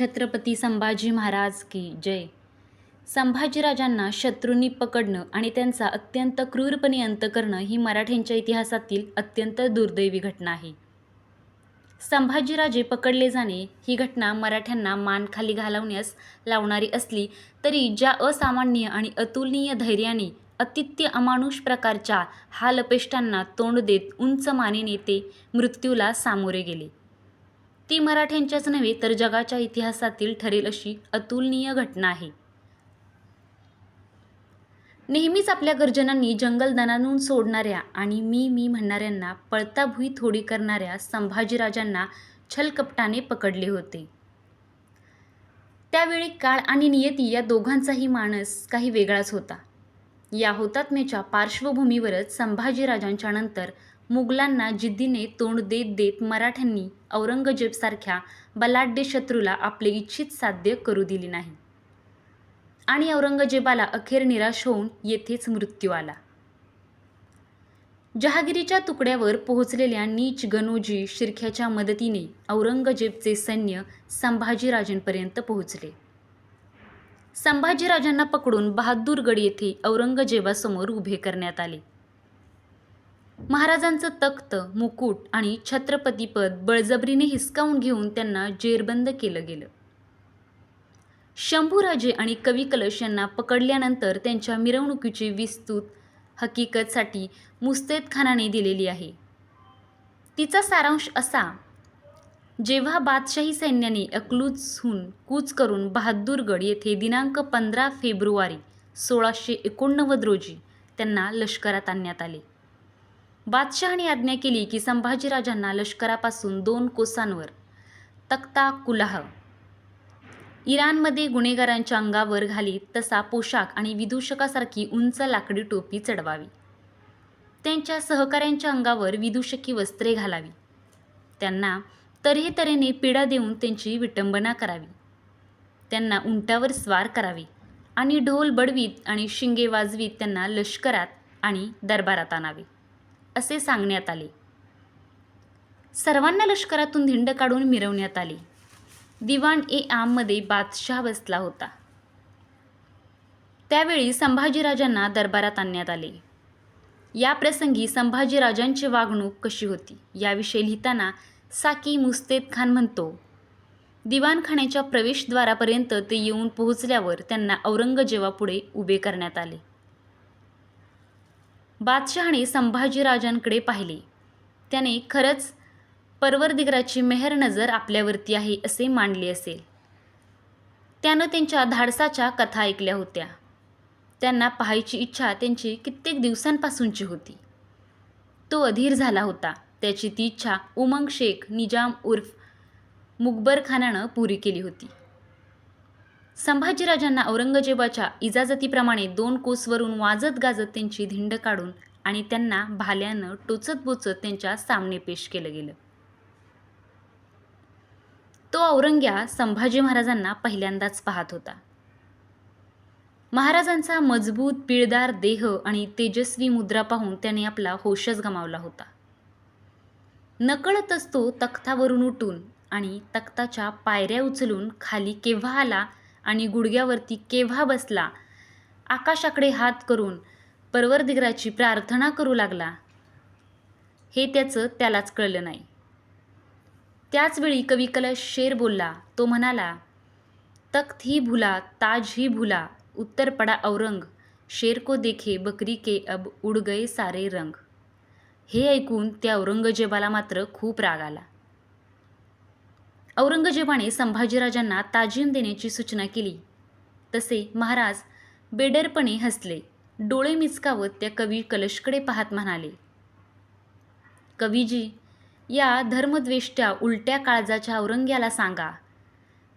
छत्रपती संभाजी महाराज की जय. संभाजीराजांना शत्रूंनी पकडणं आणि त्यांचा अत्यंत क्रूरपणे अंत करणं ही मराठ्यांच्या इतिहासातील अत्यंत दुर्दैवी घटना आहे. संभाजीराजे पकडले जाणे ही घटना मराठ्यांना मान खाली घालवण्यास लावणारी असली तरी ज्या असामान्य आणि अतुलनीय धैर्याने अतित्य अमानुष प्रकारच्या हालपेष्टांना तोंड देत उंच मानेने ते मृत्यूला सामोरे गेले. ती मराठ्यांच्याच नव्हे तर जगाच्या इतिहासातील ठरेल अशी अतुलनीय घटना आहे. नेहमीच आपल्या गर्जनांनी जंगलदणावून सोडणाऱ्या आणि मी मी म्हणणाऱ्यांना पळता भुई थोडी करणाऱ्या संभाजीराजांना छलकपटाने पकडले होते. त्यावेळी काळ आणि नियती या दोघांचाही मानस काही वेगळाच होता. या हुतात्म्याच्या पार्श्वभूमीवरच संभाजीराजांच्या नंतर मुघलांना जिद्दीने तोंड देत देत मराठ्यांनी औरंगजेबसारख्या बलाढ्य शत्रूला आपले इच्छित साध्य करू दिले नाही. आणि औरंगजेबाला अखेर निराश होऊन येथेच मृत्यू आला. जहागिरीच्या तुकड्यावर पोहोचलेल्या नीच गणोजी शिरख्याच्या मदतीने औरंगजेबचे सैन्य संभाजीराजांपर्यंत पोहोचले. संभाजीराजांना पकडून बहादूरगड येथे औरंगजेबासमोर उभे करण्यात आले. महाराजांचं तख्त मुकुट आणि छत्रपतीपद बळजबरीने हिसकावून घेऊन त्यांना जेरबंद केलं गेलं. शंभूराजे आणि कवी कलश यांना पकडल्यानंतर त्यांच्या मिरवणुकीची विस्तृत हकीकतसाठी मुस्तैद खानाने दिलेली आहे. तिचा सारांश असा जेव्हा बादशाही सैन्याने अकलूजहून कूच करून बहादूरगड येथे दिनांक पंधरा फेब्रुवारी सोळाशे एकोणनव्वद रोजी त्यांना लष्करात आणण्यात आले. बादशहाने आज्ञा केली की संभाजीराजांना लष्करापासून दोन कोसांवर तख्ता कुलाह. इराणमध्ये गुन्हेगारांच्या अंगावर घालीत तसा पोशाख आणि विदूषकासारखी उंच लाकडी टोपी चढवावी. त्यांच्या सहकाऱ्यांच्या अंगावर विदूषकी वस्त्रे घालावी. त्यांना तऱ्हेतऱ्हेने पीडा देऊन त्यांची विटंबना करावी. त्यांना उंटावर स्वार करावे आणि ढोल बडवीत आणि शिंगे वाजवीत त्यांना लष्करात आणि दरबारात आणावे. असे सांगण्यात आले. सर्वांना लष्करातून धिंड काढून मिरवण्यात आले. दिवाण ए आममध्ये बादशाह बसला होता. त्यावेळी संभाजीराजांना दरबारात आणण्यात आले. या प्रसंगी संभाजीराजांची वागणूक कशी होती याविषयी लिहिताना साकी मुस्तेद खान म्हणतो दिवाणखान्याच्या प्रवेशद्वारापर्यंत ते येऊन पोहोचल्यावर त्यांना औरंगजेबापुढे उभे करण्यात आले. बादशहाने संभाजीराजांकडे पाहिले. त्याने खरंच परवरदिगराची मेहर नजर आपल्यावरती आहे असे मानले असेल. त्यानं त्यांच्या धाडसाच्या कथा ऐकल्या होत्या. त्यांना पाहायची इच्छा त्यांची कित्येक दिवसांपासूनची होती. तो अधीर झाला होता. त्याची ती इच्छा उमंग शेख निजाम उर्फ मुकबर खानानं पुरी केली होती. संभाजीराजांना औरंगजेबाच्या इजाजतीप्रमाणे दोन कोसवरून वाजत गाजत त्यांची धिंड काढून आणि त्यांना भाल्यानं टोचत बोचत त्यांच्या सामने पेश केलं गेलं. तो औरंग्या संभाजी महाराजांना पहिल्यांदाच पाहत होता. महाराजांचा मजबूत पिळदार देह आणि तेजस्वी मुद्रा पाहून त्याने आपला होशच गमावला होता. नकळतच तो तख्तावरून उठून आणि तख्ताच्या पायऱ्या उचलून खाली केव्हा आला आणि गुडघ्यावरती केव्हा बसला? आकाशाकडे हात करून परवरदिगराची प्रार्थना करू लागला. हे त्याचं त्यालाच कळलं नाही. त्याचवेळी कवी कलश शेर बोलला तो म्हणाला तख्त ही भुला ताज ही भुला उत्तर पडा औरंग शेर को देखे बकरी के अब उड गए सारे रंग. हे ऐकून त्या औरंगजेबाला मात्र खूप राग आला. औरंगजेबाने संभाजीराजांना ताजीम देण्याची सूचना केली. तसे महाराज बेडरपणे हसले. डोळे मिचकावत त्या कवी कलशकडे पाहत म्हणाले कवीजी या धर्मद्वेष्ट्या उलट्या काळजाच्या औरंग्याला सांगा.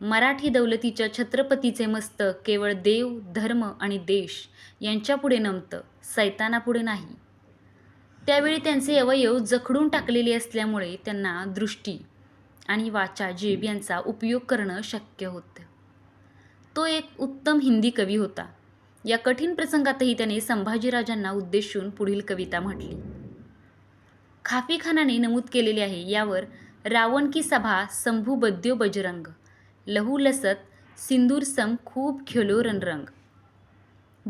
मराठी दौलतीच्या छत्रपतीचे मस्तक केवळ देव धर्म आणि देश यांच्यापुढे नमतं सैतानापुढे नाही. त्यावेळी त्यांचे अवयव जखडून टाकलेले असल्यामुळे त्यांना दृष्टी आणि वाचा जीभ यांचा उपयोग करणं शक्य होतं. तो एक उत्तम हिंदी कवी होता. या कठीण प्रसंगातही त्याने संभाजीराजांना उद्देशून पुढील कविता म्हटली. खाफी खानाने नमूद केलेले आहे यावर रावण की सभा संभू बद्यो बजरंग लहू लसत सिंदूर सम खूब खेलो रणरंग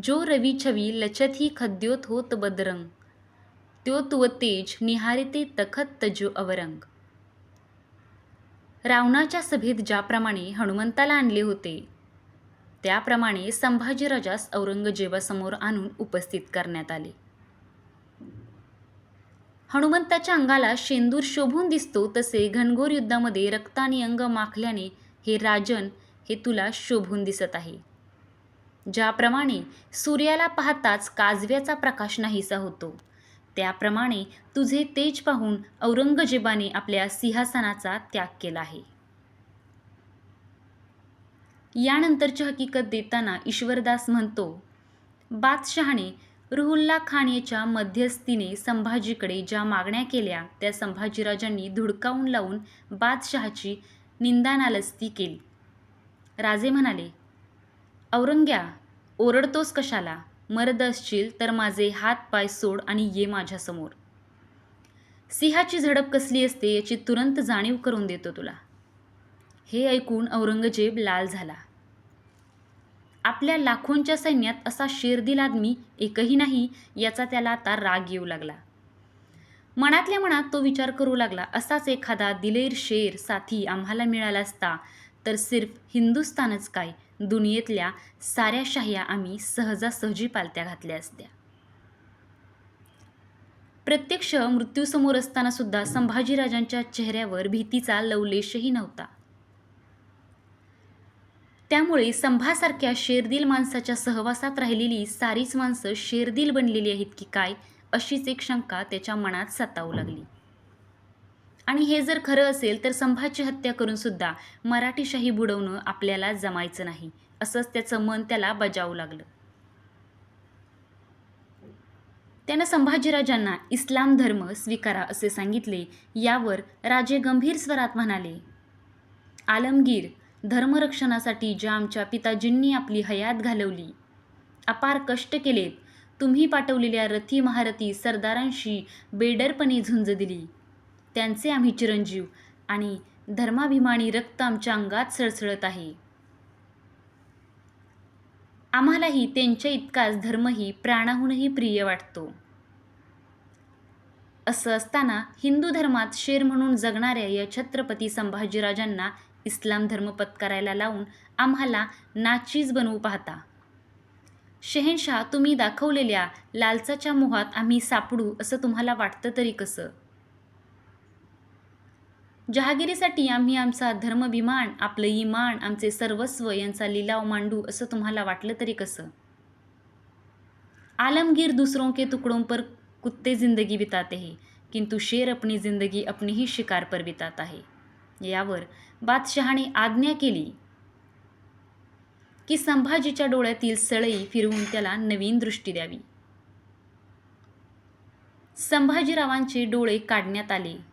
जो रवी छवी लचत ही खद्योत होत बदरंग. त्यो तुव तेज निहारिते तखत तजो अवरंग. रावणाच्या सभेत ज्याप्रमाणे हनुमंताला आणले होते त्याप्रमाणे संभाजीराजास औरंगजेबासमोर आणून उपस्थित करण्यात आले. हनुमंताच्या अंगाला शेंदूर शोभून दिसतो तसे घनघोर युद्धामध्ये रक्ताने अंग माखल्याने हे राजन हे तुला शोभून दिसत आहे. ज्याप्रमाणे सूर्याला पाहताच काजव्याचा प्रकाश नाहीसा होतो. त्याप्रमाणे तुझे तेज पाहून औरंगजेबाने आपल्या सिंहासनाचा त्याग केला आहे. यानंतरची हकीकत देताना ईश्वरदास म्हणतो बादशहाने रुहुल्ला खान याच्या मध्यस्थीने संभाजीकडे ज्या मागण्या केल्या त्या संभाजीराजांनी धुडकावून लावून बादशहाची निंदानालस्ती केली. राजे म्हणाले औरंग्या ओरडतोस कशाला? मर्द असशील तर माझे हात पाय सोड आणि ये माझ्यासमोर. सिंहाची झडप कसली असते याची तुरंत जाणीव करून देतो तुला. हे ऐकून औरंगजेब लाल झाला. आपल्या लाखोंच्या सैन्यात असा शेरदिल आदमी एकही नाही याचा त्याला आता राग येऊ लागला. मनातल्या मनात तो विचार करू लागला असाच एखादा दिलेर शेर साथी आम्हाला मिळाला असता तर सिर्फ हिंदुस्थानच काय दुनियेतल्या साऱ्या शाह्या आम्ही सहजासहजी पालत्या घातल्या असत्या. प्रत्यक्ष मृत्यूसमोर असताना सुद्धा संभाजीराजांच्या चेहऱ्यावर भीतीचा लवलेशही नव्हता. त्यामुळे संभासारख्या शेरदिल माणसाच्या सहवासात राहिलेली सारीच माणसं शेरदिल बनलेली आहेत की काय अशीच एक शंका त्याच्या मनात सतावू लागली. आणि हे जर खरं असेल तर संभाची हत्या करूनसुद्धा मराठीशाही बुडवणं आपल्याला जमायचं नाही. असंच त्याचं मन त्याला बजावू लागलं. त्यानं संभाजीराजांना इस्लाम धर्म स्वीकारा असे सांगितले. यावर राजे गंभीर स्वरात म्हणाले आलमगीर धर्मरक्षणासाठी ज्या आमच्या पिताजींनी आपली हयात घालवली अपार कष्ट केलेत. तुम्ही पाठवलेल्या रथी महारथी सरदारांशी बेडरपणे झुंज दिली. त्यांचे आम्ही चिरंजीव आणि धर्माभिमानी रक्त आमच्या अंगात सळसळत आहे. आम्हालाही त्यांच्या इतकाच धर्मही प्राणाहूनही प्रिय वाटतो. असं असताना हिंदू धर्मात शेर म्हणून जगणाऱ्या या छत्रपती संभाजीराजांना इस्लाम धर्म पत्करायला लावून आम्हाला नाचीज बनवू पाहता. शहेनशाह तुम्ही दाखवलेल्या लालचाच्या मोहात आम्ही सापडू असं तुम्हाला वाटतं तरी कसं? जहागिरीसाठी आम्ही आमचा धर्मभिमान आपलं इमान आमचे सर्वस्व यांचा लिलाव मांडू असं तुम्हाला वाटलं तरी कसं? आलमगीर दुसरों के टुकड़ों पर कुत्ते जिंदगी बिताते हैं किंतु शेर अपनी जिंदगी अपनी ही शिकार पर बिताता है। यावर बादशहाने आज्ञा केली की संभाजीच्या डोळ्यातील सळई फिरवून त्याला नवीन दृष्टी द्यावी. संभाजीरावांचे डोळे काढण्यात आले.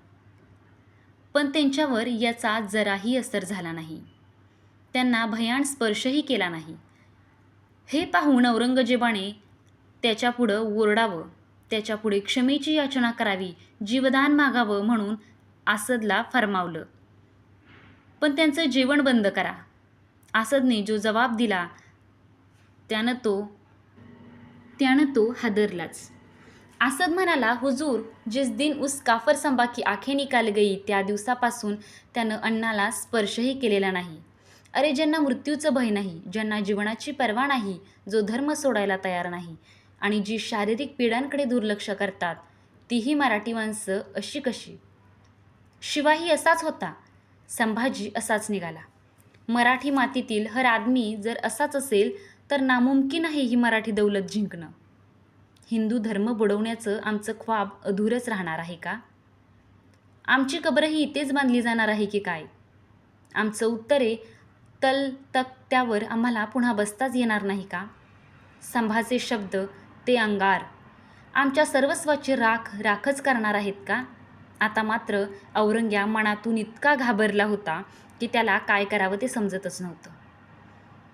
पण त्यांच्यावर याचा जराही असर झाला नाही. त्यांना भयान स्पर्शही केला नाही. हे पाहून औरंगजेबाने त्याच्यापुढं ओरडावं त्याच्यापुढे क्षमेची याचना करावी जीवदान मागावं म्हणून आसदला फरमावलं. पण त्यांचं जेवण बंद करा. आसदने जो जबाब दिला त्यानं तो त्यानं तो हादरलाच. आसद म्हणाला हुजूर जिस दिन उस काफर संबा की आखे निकाल गई त्या दिवसापासून त्यानं अण्णाला स्पर्शही केलेला नाही. अरे ज्यांना मृत्यूचं भय नाही ज्यांना जीवनाची पर्वा नाही जो धर्म सोडायला तयार नाही आणि जी शारीरिक पीडांकडे दुर्लक्ष करतात तीही मराठी माणसं अशी कशी? शिवाही असाच होता. संभाजी असाच निघाला. मराठी मातीतील हर आदमी जर असाच असेल तर नामुमकिन आहे ही मराठी दौलत जिंकणं. हिंदू धर्म बुडवण्याचं आमचं ख्वाब अधूरच राहणार आहे का? आमची कबरही इथेच बांधली जाणार आहे की काय? आमचं उत्तरे तल तक त्यावर आम्हाला पुन्हा बसताच येणार नाही का? संभाचे शब्द ते अंगार. आमच्या सर्वस्वाची राख राखच करणार आहेत का? आता मात्र औरंग्या मनातून इतका घाबरला होता की त्याला काय करावं ते समजतच नव्हतं.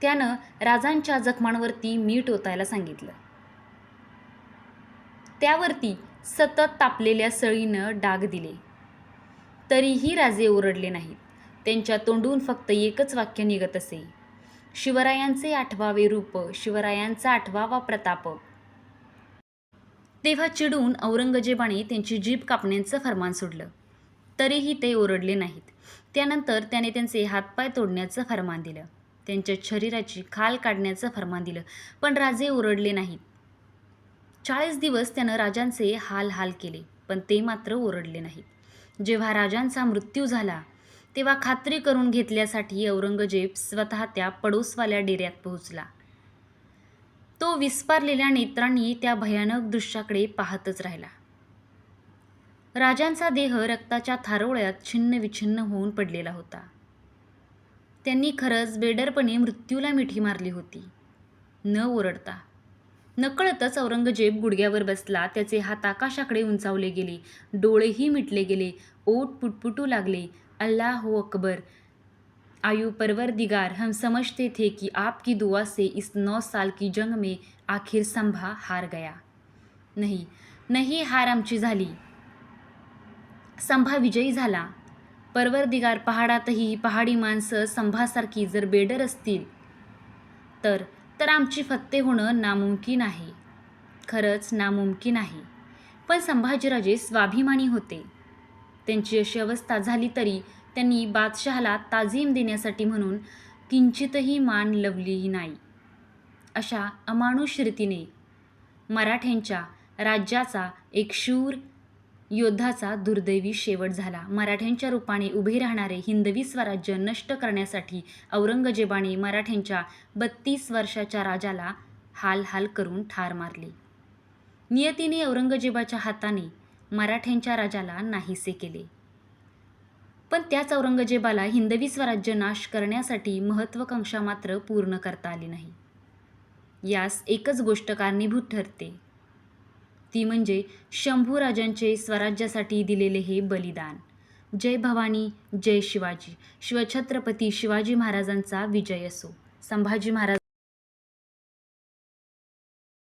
त्यानं राजांच्या जखमांवरती मीठ ओतायला सांगितलं. त्यावरती सतत तापलेल्या सळीनं डाग दिले. तरीही राजे ओरडले नाहीत. त्यांच्या तोंडून फक्त एकच वाक्य निघत असे. शिवरायांचे आठवावे रूप शिवरायांचा आठवावा प्रताप. तेव्हा चिडून औरंगजेबाने त्यांची जीभ कापण्याचं फरमान सोडलं. तरीही ते ओरडले नाहीत. त्यानंतर त्याने त्यांचे हातपाय तोडण्याचं फरमान दिलं. त्यांच्या शरीराची खाल काढण्याचं फरमान दिलं. पण राजे ओरडले नाहीत. चाळीस दिवस त्यानं राजांचे हाल हाल केले पण ते मात्र ओरडले नाहीत. जेव्हा राजांचा मृत्यू झाला तेव्हा खात्री करून घेतल्यासाठी औरंगजेब स्वतः त्या पडोसवाल्या डेऱ्यात पोहोचला. तो विस्पारलेल्या नेत्रांनी त्या भयानक दृश्याकडे पाहतच राहिला. राजांचा देह रक्ताच्या थारोळ्यात छिन्न विछिन्न होऊन पडलेला होता. त्यांनी खरंच बेडरपणे मृत्यूला मिठी मारली होती. न ओरडता नकळतच औरंगजेब गुडघ्यावर बसला. त्याचे हात आकाशाकडे उंचावले गेले. डोळेही मिटले गेले. ओट पुटपुटू लागले. अल्लाह हो अकबर! आयु परवरदिगार हम समझते थे कि आपकी दुआ से इस नौ साल की जंग में आखिर संभा हार गया। नाही नाही हार आमची झाली. संभा विजयी झाला. परवरदिगार पहाडातही पहाडी माणसं संभासारखी जर बेडर असतील तर तर आमची फत्ते होणं नामुमकिन आहे. खरंच नामुमकिन आहे. पण संभाजीराजे स्वाभिमानी होते. त्यांची अशी अवस्था झाली तरी त्यांनी बादशहाला ताजीम देण्यासाठी म्हणून किंचितही मान लवलीही नाही. अशा अमानुष रीतीने मराठ्यांच्या राज्याचा एक शूर योद्धाचा दुर्दैवी शेवट झाला. मराठ्यांच्या रूपाने उभे राहणारे हिंदवी स्वराज्य नष्ट करण्यासाठी औरंगजेबाने मराठ्यांच्या बत्तीस वर्षाच्या राजाला हाल हाल करून ठार मारले. नियतीने औरंगजेबाच्या हाताने मराठ्यांच्या राजाला नाहीसे केले. पण त्याच औरंगजेबाला हिंदवी स्वराज्य नाश करण्यासाठी महत्त्वाकांक्षा मात्र पूर्ण करता आली नाही. यास एकच गोष्ट कारणीभूत ठरते. ती म्हणजे शंभूराजांचे स्वराज्यासाठी दिलेले हे बलिदान. जय भवानी जय शिवाजी. शिवछत्रपती शिवाजी महाराजांचा विजय असो. संभाजी महाराज